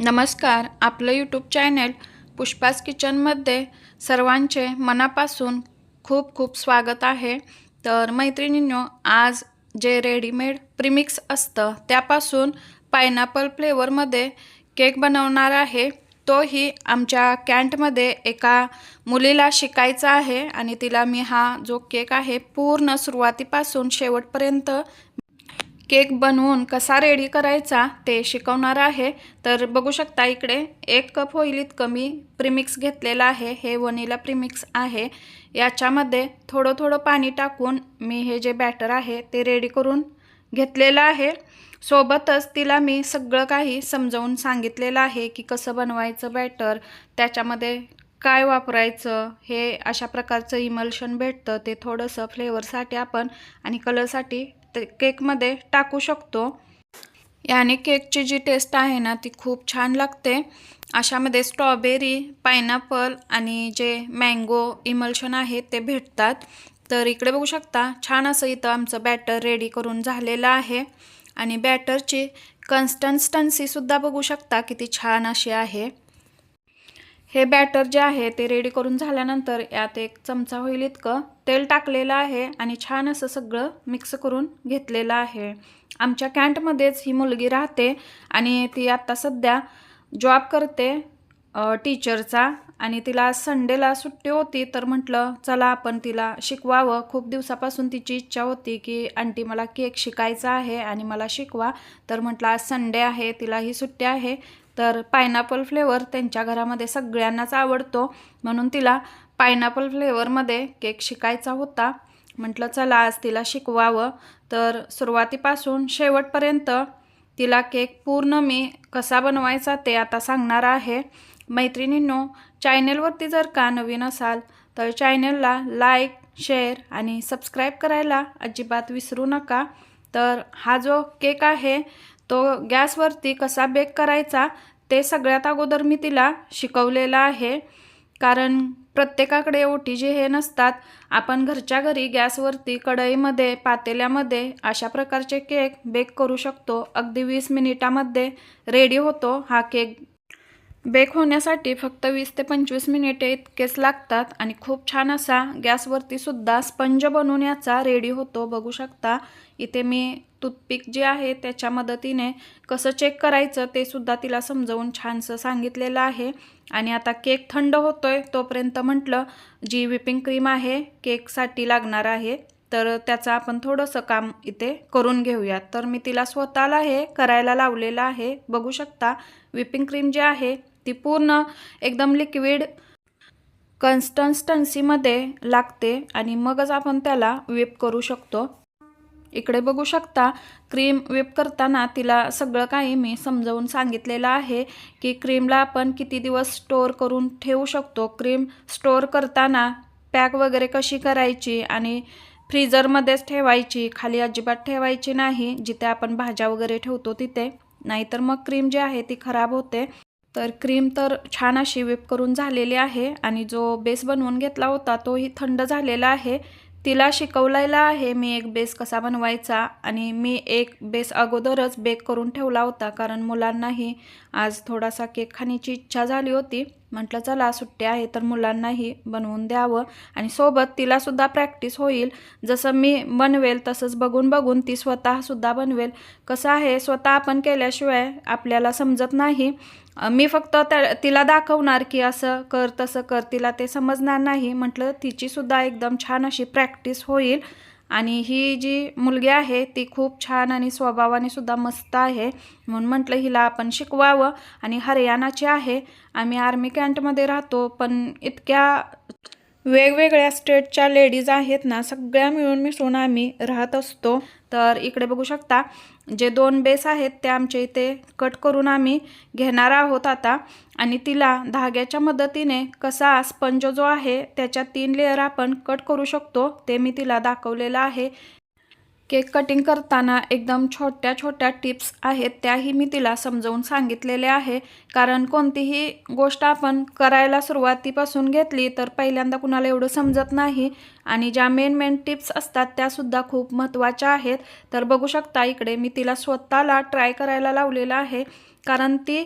नमस्कार आपलं YouTube channel Pushpa's किचनमध्ये सर्वांचे मनापासून खूप खूप स्वागत आहे. तर मैत्रिणींनो आज जे रेडीमेड प्रीमिक्स असतं त्यापासून पायनॅपल फ्लेवरमध्ये केक बनवणार आहे. तोही आमच्या कॅन्टमध्ये एका मुलीला शिकायचा आहे आणि तिला मी हा जो केक आहे पूर्ण सुरुवातीपासून शेवटपर्यंत केक बनवून कसा रेडी करायचा ते शिकवणार आहे. तर बघू शकता इकडे एक कप होईल इतकं मी घेतलेला आहे. हे वनिला प्रिमिक्स आहे. याच्यामध्ये थोडं थोडं पाणी टाकून मी हे जे बॅटर आहे ते रेडी करून घेतलेलं आहे. सोबतच तिला मी सगळं काही समजावून सांगितलेलं आहे की कसं बनवायचं बॅटर त्याच्यामध्ये काय वापरायचं हे अशा प्रकारचं इमल्शन भेटतं ते थोडंसं फ्लेवरसाठी आपण आणि कलरसाठी ते केकमध्ये टाकू शकतो. याने केकची जी टेस्ट आहे ना ती खूप छान लागते. अशामध्ये स्ट्रॉबेरी पायनॅपल आणि जे मँगो इमल्शन आहे ते भेटतात. तर इकडे बघू शकता छान असं इथं आमचं बॅटर रेडी करून झालेलं आहे. आणि बॅटरची कन्स्टन्स्टन्सीसुद्धा बघू शकता किती छान अशी आहे. हे बॅटर जे आहे ते रेडी करून झाल्यानंतर यात एक चमचा होईल इतकं. तेल टाकलेलं आहे आणि छान असं सगळं मिक्स करून घेतलेलं आहे. आमच्या कॅन्टमध्येच ही मुलगी राहते आणि ती आत्ता सध्या जॉब करते टीचरचा आणि तिला संडेला सुट्टी होती तर म्हटलं चला आपण तिला शिकवावं. खूप दिवसापासून तिची इच्छा होती की आंटी मला केक शिकायचा आहे आणि मला शिकवा. तर म्हटलं आज संडे आहे तिला ही सुट्टी आहे. तर पायनॅपल फ्लेवर त्यांच्या घरामध्ये सगळ्यांनाच आवडतो. म्हणून तिला पायनॅपल फ्लेवरमध्ये केक शिकायचा होता. म्हटलं चला आज तिला शिकवावं. तर सुरुवातीपासून शेवटपर्यंत तिला केक पूर्ण मी कसा बनवायचा ते आता सांगणार आहे. मैत्रिणींनो चॅनलवरती जर का नवीन असाल तर चॅनलला लाईक शेअर आणि सबस्क्राईब करायला अजिबात विसरू नका. तर हा जो केक आहे तो गॅसवरती कसा बेक करायचा ते सगळ्यात अगोदर मी तिला शिकवलेलं आहे. कारण प्रत्येकाकडे ओटी जे हे नसतात. आपण घरच्या घरी गॅसवरती कढईमध्ये पातेल्यामध्ये अशा प्रकारचे केक बेक करू शकतो. अगदी वीस मिनिटामध्ये रेडी होतो हा केक. बेक होण्यासाठी फक्त वीस ते पंचवीस मिनिटे इतकेच लागतात आणि खूप छान असा गॅसवरती सुद्धा स्पंज बनवून याचा रेडी होतो. बघू शकता इथे मी टूथपिक जे आहे त्याच्या मदतीने कसं चेक करायचं ते सुद्धा तिला समजावून छानसं सांगितलेलं आहे. आणि आता केक थंड होतोय तोपर्यंत म्हटलं जी विपिंग क्रीम आहे केकसाठी लागणार आहे तर त्याचं आपण थोडंसं काम इथे करून घेऊयात. तर मी तिला स्वतःला हे करायला लावलेलं आहे. बघू शकता विपिंग क्रीम जी आहे ती पूर्ण एकदम लिक्विड कन्स्टन्स्टन्सीमध्ये लागते आणि मगच आपण त्याला विप करू शकतो. इकडे बघू शकता क्रीम विप करताना तिला सगळं काही मी समजावून सांगितलेलं आहे की क्रीमला आपण किती दिवस स्टोअर करून ठेवू शकतो. क्रीम स्टोअर करताना पॅक वगैरे कशी करायची आणि फ्रीजरमध्येच ठेवायची खाली अजिबात ठेवायची नाही जिथे आपण भाज्या वगैरे ठेवतो तिथे. नाहीतर मग क्रीम जी आहे ती खराब होते. तर क्रीम तर छान अशी व्हिप करून झालेली आहे आणि जो बेस बनवून घेतला होता तोही थंड झालेला आहे. तिला शिकवलेला आहे मी एक बेस कसा बनवायचा आणि मी एक बेस अगोदरच बेक करून ठेवला होता. कारण मुलांनाही आज थोडासा केक खाण्याची इच्छा झाली होती. म्हटलं चला सुट्टी आहे तर मुलांनाही बनवून द्यावं आणि सोबत तिलासुद्धा प्रॅक्टिस होईल. जसं मी बनवेल तसंच बघून बघून ती स्वतःसुद्धा बनवेल. कसं आहे स्वतः आपण केल्याशिवाय आपल्याला समजत नाही. मी फक्त त्या तिला दाखवणार की असं कर तसं कर तिला ते समजणार नाही. म्हटलं तिचीसुद्धा एकदम छान अशी प्रॅक्टिस होईल. आणि ही जी मुलगी आहे ती खूप छान आणि स्वभावाने सुद्धा मस्त आहे. म्हणून म्हटलं हिला आपण शिकवावं. आणि हरियाणाची आहे. आम्ही आर्मी कॅन्टमध्ये राहतो पण इतक्या वेगवेगळ्या स्टेटच्या लेडीज आहेत ना सगळ्या मिळून मिसळून आम्ही राहत असतो. तर इकडे बघू शकता जे दोन बेस आहेत ते आमच्या इथे कट करून आम्ही घेणार आहोत आता. आणि तिला धाग्याच्या मदतीने कसा स्पंज जो आहे त्याच्या तीन लेअर आपण कट करू शकतो ते मी तिला दाखवलेलं आहे. केक कटिंग करताना एकदम छोट्या छोट्या टिप्स आहेत त्याही मी तिला समजावून सांगितलेल्या आहे. कारण कोणतीही गोष्ट आपण करायला सुरुवातीपासून घेतली तर पहिल्यांदा कुणाला एवढं समजत नाही. आणि ज्या मेन मेन टिप्स असतात त्यासुद्धा खूप महत्त्वाच्या आहेत. तर बघू शकता इकडे मी तिला स्वतःला ट्राय करायला लावलेलं आहे. कारण ती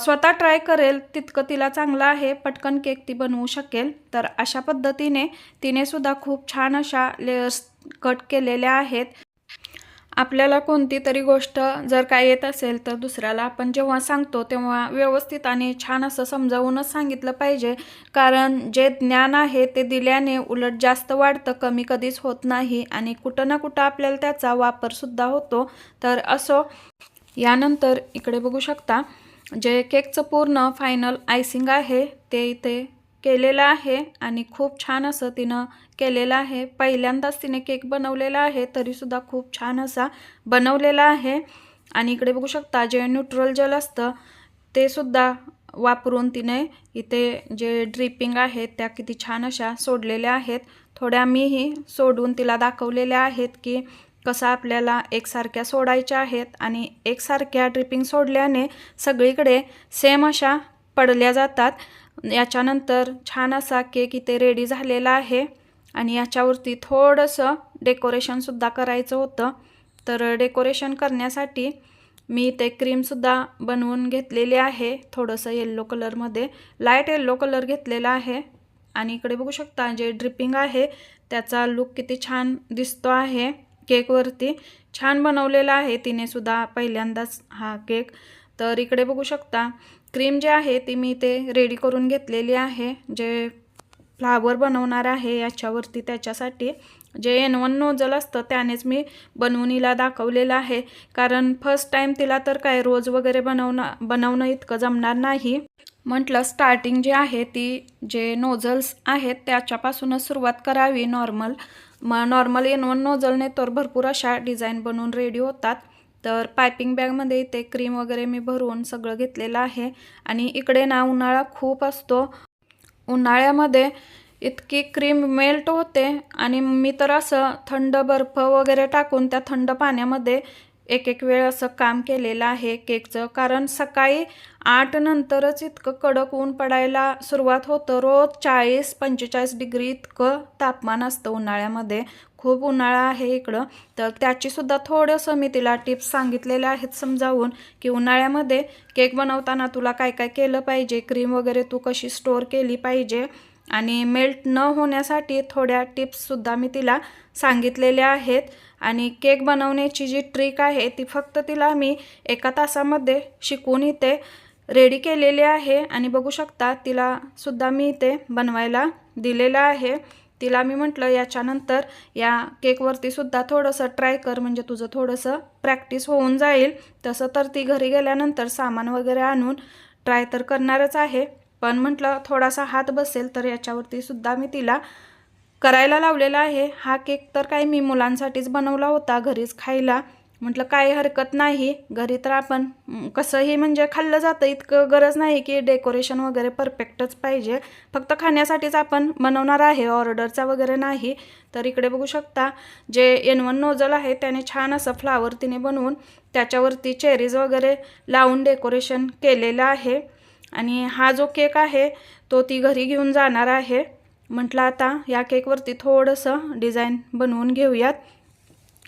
स्वतः ट्राय करेल तितकं तिला चांगलं आहे. पटकन केक ती बनवू शकेल. तर अशा पद्धतीने तिने सुद्धा खूप छान अशा लेयर्स कट केलेल्या आहेत. आपल्याला कोणती तरी गोष्ट जर काय येत असेल तर दुसऱ्याला आपण जेव्हा सांगतो तेव्हा व्यवस्थित आणि छान असं समजावूनच सांगितलं पाहिजे. कारण जे ज्ञान आहे ते दिल्याने उलट जास्त वाढतं कमी कधीच होत नाही आणि कुठं ना कुठं आपल्याला त्याचा वापरसुद्धा होतो. तर असो यानंतर इकडे बघू शकता. जे केकचं पूर्ण फायनल आयसिंग आहे ते इथे केलेलं आहे आणि खूप छान असं तिनं केलेलं आहे. पहिल्यांदाच तिने केक बनवलेला आहे तरीसुद्धा खूप छान असा बनवलेला आहे. आणि इकडे बघू शकता जे न्यूट्रल जल असतं ते सुद्धा वापरून तिने इथे जे ड्रिपिंग आहेत त्या किती छान अशा सोडलेल्या आहेत. थोड्या मीही सोडून तिला दाखवलेल्या आहेत की कसं आपल्याला एकसारख्या सोडायच्या आहेत आणि एकसारख्या ड्रिपिंग सोडल्याने सगळीकडे सेम अशा पडल्या जातात. याच्यानंतर छान असा केक इथे रेडी झालेला आहे. आणि याच्यावरती थोडंसं डेकोरेशनसुद्धा करायचं होतं. तर डेकोरेशन करण्यासाठी मी ते क्रीमसुद्धा बनवून घेतलेली आहे. थोडंसं येल्लो कलरमध्ये लाइट येल्लो कलर घेतलेला आहे. आणि इकडे बघू शकता जे ड्रिपिंग आहे त्याचा लुक किती छान दिसतो आहे केकवरती. छान बनवलेला आहे तिने सुद्धा पहिल्यांदाच हा केक. तर इकडे बघू शकता क्रीम जे आहे ती मी ते रेडी करून घेतलेली आहे. जे फ्लावर बनवणार आहे याच्यावरती त्याच्यासाठी जे एन वन नोजल असतं त्यानेच मी बनवून हिला दाखवलेलं आहे. कारण फर्स्ट टाईम तिला तर काय रोज वगैरे बनवणं बनवणं इतकं जमणार नाही. म्हटलं स्टार्टिंग जी आहे ती जे नोझल्स आहेत त्याच्यापासूनच सुरुवात करावी नॉर्मल मग नॉर्मल एन वन नोझलने तर भरपूर अशा डिझाईन बनवून रेडी होतात. तर पायपिंग बॅगमध्ये इथे क्रीम वगैरे मी भरून सगळं घेतलेलं आहे. आणि इकडे ना उन्हाळा खूप असतो. उन्हाळ्यामध्ये इतकी क्रीम मेल्ट होते आणि मी तर असं थंड बर्फ वगैरे टाकून त्या थंड पाण्यामध्ये एक एक वेळ असं काम केलेलं आहे केकचं. कारण सकाळी आठ नंतरच इतकं कडक ऊन पडायला सुरुवात होतं. रोज चाळीस पंचेचाळीस डिग्री इतकं तापमान असतं उन्हाळ्यामध्ये. खूप उन्हाळा आहे इकडं. तर त्याचीसुद्धा थोडंसं मी तिला टिप्स सांगितलेल्या आहेत समजावून की उन्हाळ्यामध्ये केक बनवताना तुला काय काय केलं पाहिजे क्रीम वगैरे तू कशी स्टोअर केली पाहिजे आणि मेल्ट न होण्यासाठी थोड्या टिप्ससुद्धा मी तिला सांगितलेल्या आहेत. आणि केक बनवण्याची जी ट्रिक आहे ती फक्त तिला मी एका तासामध्ये शिकून इथे रेडी केलेली आहे. आणि बघू शकता तिला सुद्धा मी इथे बनवायला दिलेलं आहे. तिला मी म्हटलं याच्यानंतर या केकवरती सुद्धा थोडंसं ट्राय कर म्हणजे तुझं थोडंसं प्रॅक्टिस होऊन जाईल. तसं तर ती घरी गेल्यानंतर सामान वगैरे आणून ट्राय तर करणारच आहे. पण म्हटलं थोडासा हात बसेल तर याच्यावरती सुद्धा मी तिला करायला लावलेला आहे. हा केक तर काही मी मुलांसाठीच बनवला होता घरीच खायला. म्हटलं काही हरकत नाही. घरी तर आपण कसंही म्हणजे खाल्लं जातं. इतकं गरज नाही की डेकोरेशन वगैरे परफेक्टच पाहिजे. फक्त खाण्यासाठीच आपण बनवणार आहे. ऑर्डरचा वगैरे नाही. तर इकडे बघू शकता जे एन वन नोजल आहे त्याने छान असं फ्लावर तिने बनवून त्याच्यावरती चेरीज वगैरे लावून डेकोरेशन केलेलं आहे. आणि हा जो केक आहे तो ती घरी घेऊन जाणार आहे. म्हटलं आता या केकवरती थोडंसं डिझाईन बनवून घेऊयात.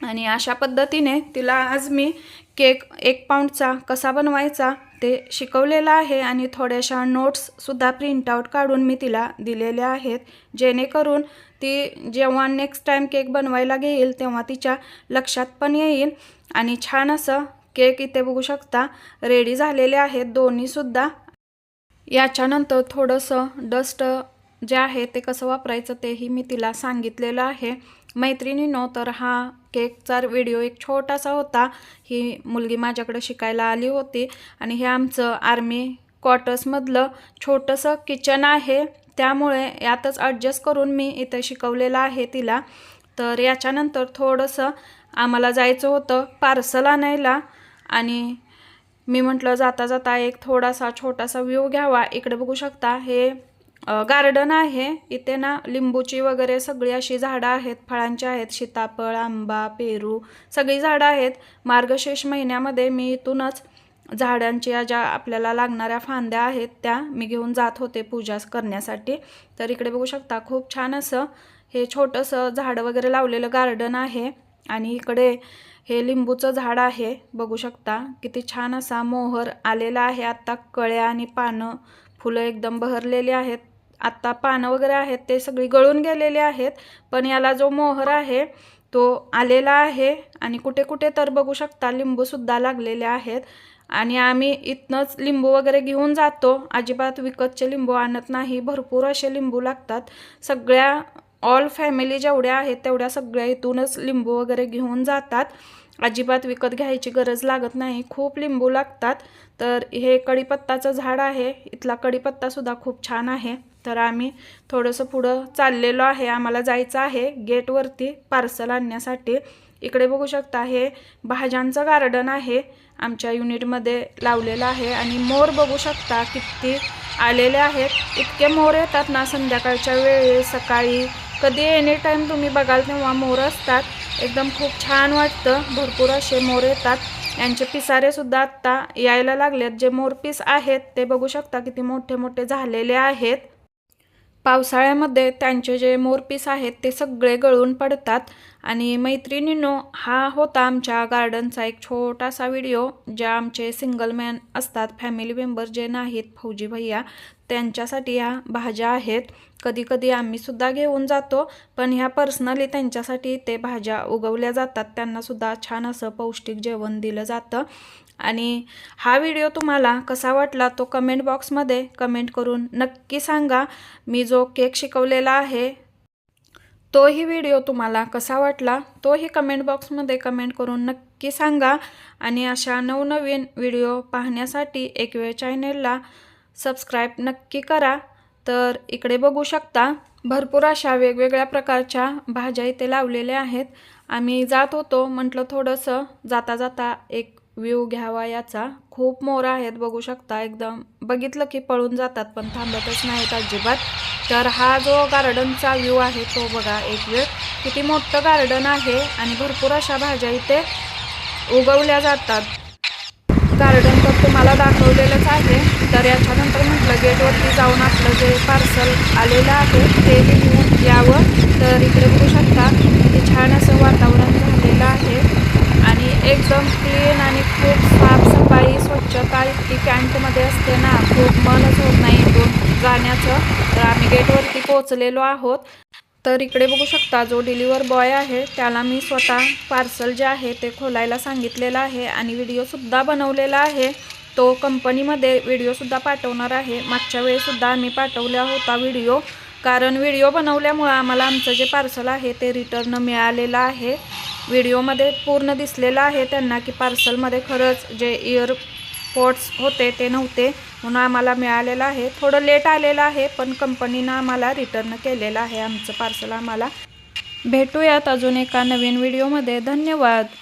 आणि अशा पद्धतीने तिला आज मी केक एक पाऊंडचा कसा बनवायचा ते शिकवलेलं आहे आणि थोड्याशा नोट्ससुद्धा प्रिंटआउट काढून मी तिला दिलेल्या आहेत. जेणेकरून ती जेव्हा नेक्स्ट टाईम केक बनवायला घेईल तेव्हा तिच्या लक्षात पण येईल. आणि छान असं केक इथे बघू शकता रेडी झालेले आहेत दोन्हीसुद्धा याच्यानंतर थोडंसं डस्ट जे आहे ते कसं वापरायचं तेही मी तिला सांगितलेलं आहे. मैत्रिणीनो तर हा केकचा व्हिडिओ एक छोटासा होता. ही मुलगी माझ्याकडे शिकायला आली होती आणि हे आमचं आर्मी क्वार्टर्समधलं छोटंसं किचन आहे. त्यामुळे यातच ॲडजस्ट करून मी इथं शिकवलेलं आहे तिला. तर याच्यानंतर थोडंसं आम्हाला जायचं होतं पार्सल आणायला आणि मी म्हटलं जाता जाता एक थोडासा छोटासा व्ह्यू घ्यावा. इकडे बघू शकता हे गार्डन आहे. इथे ना लिंबूची वगैरे सगळी अशी झाडं आहेत. फळांची आहेत. सीताफळ आंबा पेरू सगळी झाडं आहेत. मार्गशीर्ष महिन्यामध्ये मी इथूनच झाडांच्या ज्या आपल्याला लागणाऱ्या फांद्या आहेत त्या मी घेऊन जात होते पूजा करण्यासाठी. तर इकडे बघू शकता खूप छान असं हे छोटंसं झाडं वगैरे लावलेलं गार्डन आहे. आणि इकडे हे लिंबूचं झाड आहे. बघू शकता किती छान असा मोहर आलेला आहे. आत्ता कळ्या आणि पानं फुलं एकदम बहरलेली आहेत. आत्ता पानं वगैरे आहेत ते सगळी गळून गेलेले आहेत पण याला जो मोहर आहे तो आलेला आहे आणि कुठे कुठे तर बघू शकता लिंबूसुद्धा लागलेले आहेत. आणि आम्ही इथनंच लिंबू वगैरे घेऊन जातो. अजिबात विकतचे लिंबू आणत नाही भरपूर असे लिंबू लागतात. सगळ्या ऑल फॅमिली जेवढ्या आहेत तेवढ्या सगळ्या इथूनच लिंबू वगैरे घेऊन जातात. अजिबात विकत घ्यायची गरज लागत नाही. खूप लिंबू लागतात. तर हे कढीपत्ताचं झाड आहे. इथला कढीपत्तासुद्धा खूप छान आहे. तर आम्ही थोडंसं पुढं चाललेलो आहे. आम्हाला जायचं आहे गेटवरती पार्सल आणण्यासाठी. इकडे बघू शकता हे भाज्यांचं गार्डन आहे. आमच्या युनिटमध्ये लावलेलं आहे आणि मोर बघू शकता किती आलेले आहेत. इतके मोर येतात ना संध्याकाळच्या वेळी सकाळी. कधी एनी टाईम तुम्ही बघाल तेव्हा मोर असतात. एकदम खूप छान वाटतं. भरपूर असे मोर येतात. यांचे पिसारे सुद्धा आत्ता यायला लागलेत. जे मोरपीस आहेत ते बघू शकता किती मोठे मोठे झालेले आहेत. पावसाळ्यामध्ये त्यांचे जे मोरपीस आहेत ते सगळे गळून पडतात. आणि मैत्रिणींनो हा होता आमच्या गार्डनचा एक छोटासा व्हिडिओ ज्या आमचे सिंगल मॅन असतात फॅमिली मेंबर जे नाहीत फौजी भैया त्यांच्यासाठी ह्या भाज्या आहेत. कधी कधी आम्हीसुद्धा घेऊन जातो पण ह्या पर्सनली त्यांच्यासाठी ते भाज्या उगवल्या जातात. त्यांनासुद्धा छान असं पौष्टिक जेवण दिलं जातं. आणि हा व्हिडिओ तुम्हाला कसा वाटला तो कमेंट बॉक्समध्ये कमेंट करून नक्की सांगा. मी जो केक शिकवलेला आहे तोही व्हिडिओ तुम्हाला कसा वाटला तोही कमेंट बॉक्समध्ये कमेंट करून नक्की सांगा. आणि अशा नवनवीन व्हिडिओ पाहण्यासाठी एक वेळ चॅनेलला सबस्क्राईब नक्की करा. तर इकडे बघू शकता भरपूर अशा वेगवेगळ्या प्रकारच्या भाज्या इथे लावलेल्या आहेत. आम्ही जात होतो म्हटलं थोडंसं जाता जाता एक व्ह्यू घ्यावा याचा. खूप मोरा आहेत बघू शकता एकदम. बघितलं की पळून जातात पण थांबतच नाहीत अजिबात. तर हा जो गार्डनचा व्ह्यू आहे तो बघा एक वेळ. किती मोठं गार्डन आहे आणि भरपूर अशा भाज्या इथे उगवल्या जातात. गार्डन तर तुम्हाला दाखवलेलंच आहे. तर याच्यानंतर म्हटलं गेटवरती जाऊन आपलं जे पार्सल आलेलं आहे ते घेऊन यावं तर इकडे बघू शकता किती छान असं वातावरण झालेलं आहे आणि एकदम क्लीन आणि खूप साफसफाई स्वच्छता इतकी कॅन्टमध्ये असते ना खूप मनच होत नाही इथून तर आम्ही गेटवरती पोचलेलो आहोत. तर इकडे बघू शकता जो डिलिव्हर बॉय आहे त्याला मी स्वतः पार्सल जे आहे ते खोलायला सांगितलेलं आहे आणि व्हिडिओसुद्धा बनवलेला आहे. तो कंपनीमध्ये व्हिडिओसुद्धा पाठवणार आहे. मागच्या वेळेसुद्धा आम्ही पाठवला होता व्हिडिओ कारण व्हिडिओ बनवल्यामुळं आम्हाला आमचं जे पार्सल आहे ते रिटर्न मिळालेलं आहे. व्हिडिओमध्ये पूर्ण दिसलेलं आहे त्यांना की पार्सलमध्ये खरंच जे इयर पोर्ट्स होते ते नव्हते. म्हणून आम्हाला मिळालेलं आहे. थोडं लेट आलेलं आहे पण कंपनीनं आम्हाला रिटर्न केलेलं आहे आमचं पार्सल आम्हाला. भेटूयात अजून एका नवीन व्हिडिओमध्ये धन्यवाद.